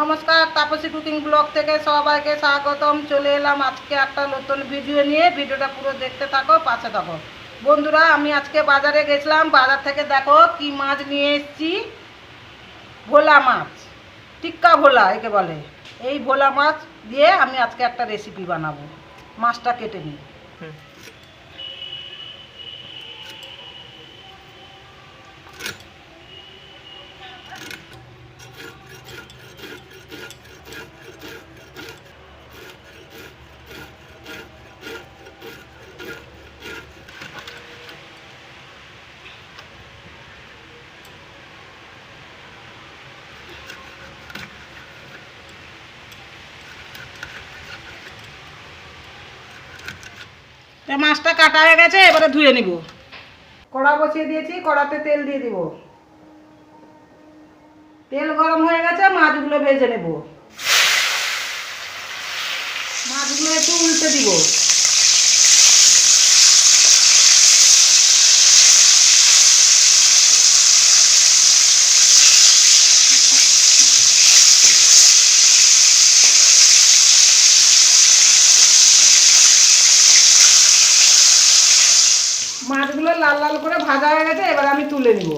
নমস্কার, Tapasi cooking blog থেকে সবাইকে স্বাগতম। চলে এলাম আজকে একটা নতুন ভিডিও নিয়ে। ভিডিওটা পুরো দেখতে থাকো, পাশে থাকো। বন্ধুরা, আমি আজকে বাজারে গেছিলাম। বাজার থেকে দেখো কি মাছ নিয়ে এসেছি। ভোলা মাছ, টিক্কা ভোলা একে বলে। এই ভোলা মাছ দিয়ে আমি আজকে একটা রেসিপি বানাবো, মাছটা কেটে নিই। তা মাছটা কাটা হয়ে গেছে, এবারে ধুয়ে নিব। কড়া বসিয়ে দিয়েছি, কড়াতে তেল দিয়ে দিব। তেল গরম হয়ে গেছে, মাছগুলো ভেজে নেব। মাছগুলো একটু উল্টে দিব। মাছগুলো লাল লাল করে ভাজা হয়ে গেছে, এবার আমি তুলে নিব।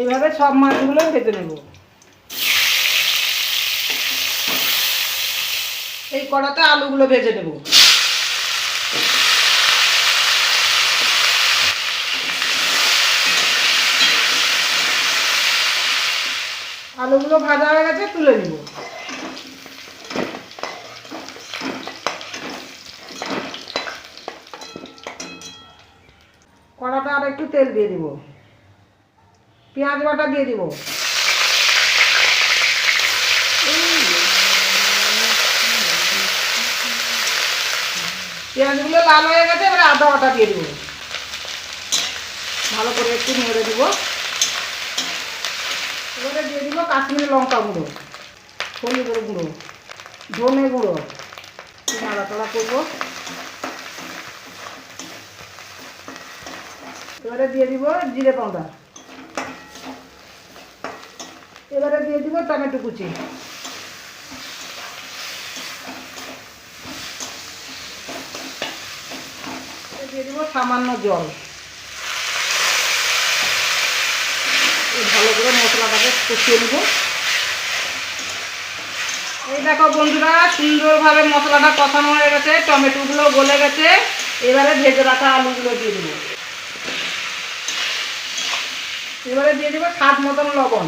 এইভাবে সব মাছগুলো ভেজে নেব। এই কড়াতে আলুগুলো ভেজে নেব। আলুগুলো ভাজা হয়ে গেছে, তুলে নিব। কড়াটা আর একটু তেল দিয়ে দিব। পেঁয়াজ বাটা দিয়ে দিব। পেঁয়াজগুলো লাল হয়ে গেছে, এবারে আদা বাটা দিয়ে দিব। ভালো করে একটু নেড়ে দিব। এবারে দিয়ে দিব কাশ্মীরি লঙ্কা গুঁড়ো, হলুদের গুঁড়ো, ধনে গুঁড়ো। নাড়াচাড়া করব। এবারে দিয়ে দিব জিরে পাউডার। এবারে দিয়ে দিব টমেটো কুচি। দিয়ে দিব সামান্য জল এই ভালো করে মশলাটাকে কষিয়ে নেব। এই দেখো বন্ধুরা, সুন্দরভাবে মশলাটা কষানো হয়ে গেছে, টমেটোগুলো গলে গেছে। এবারে ভেজে রাখা আলুগুলো দিয়ে দেবো। এবারে দিয়ে দেবো স্বাদ মতন লবণ।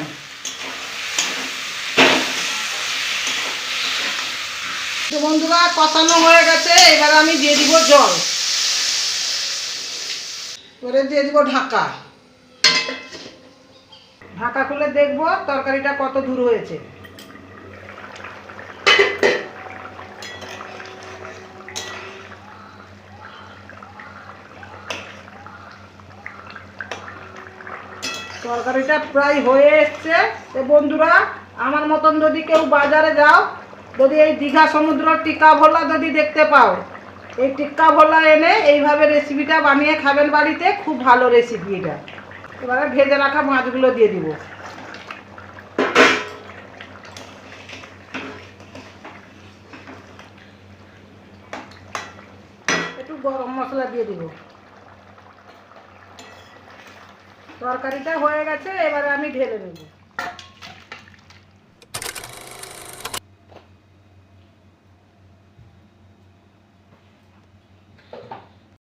তো বন্ধুরা, কষানো হয়ে গেছে, এবার আমি দিয়ে দিব জল। এবারে দিয়ে দিব ঢাকা। ঢাকা খুলে দেখব তরকারিটা কত দূর হয়েছে। তরকারিটা প্রায় হয়ে এসছে। তো বন্ধুরা, আমার মতন যদি কেউ বাজারে যাও, যদি এই দীঘা সমুদ্র টিক্কা ভোলা যদি দেখতে পাও, এই টিক্কা ভোলা এনে এইভাবে রেসিপিটা বানিয়ে খাবেন বাড়িতে, খুব ভালো রেসিপি এটা। এবারে ভেজে রাখা মাছগুলো দিয়ে দিব। একটু গরম মশলা দিয়ে দিব। তরকারিটা হয়ে গেছে, এবারে আমি ঢেলে নেব।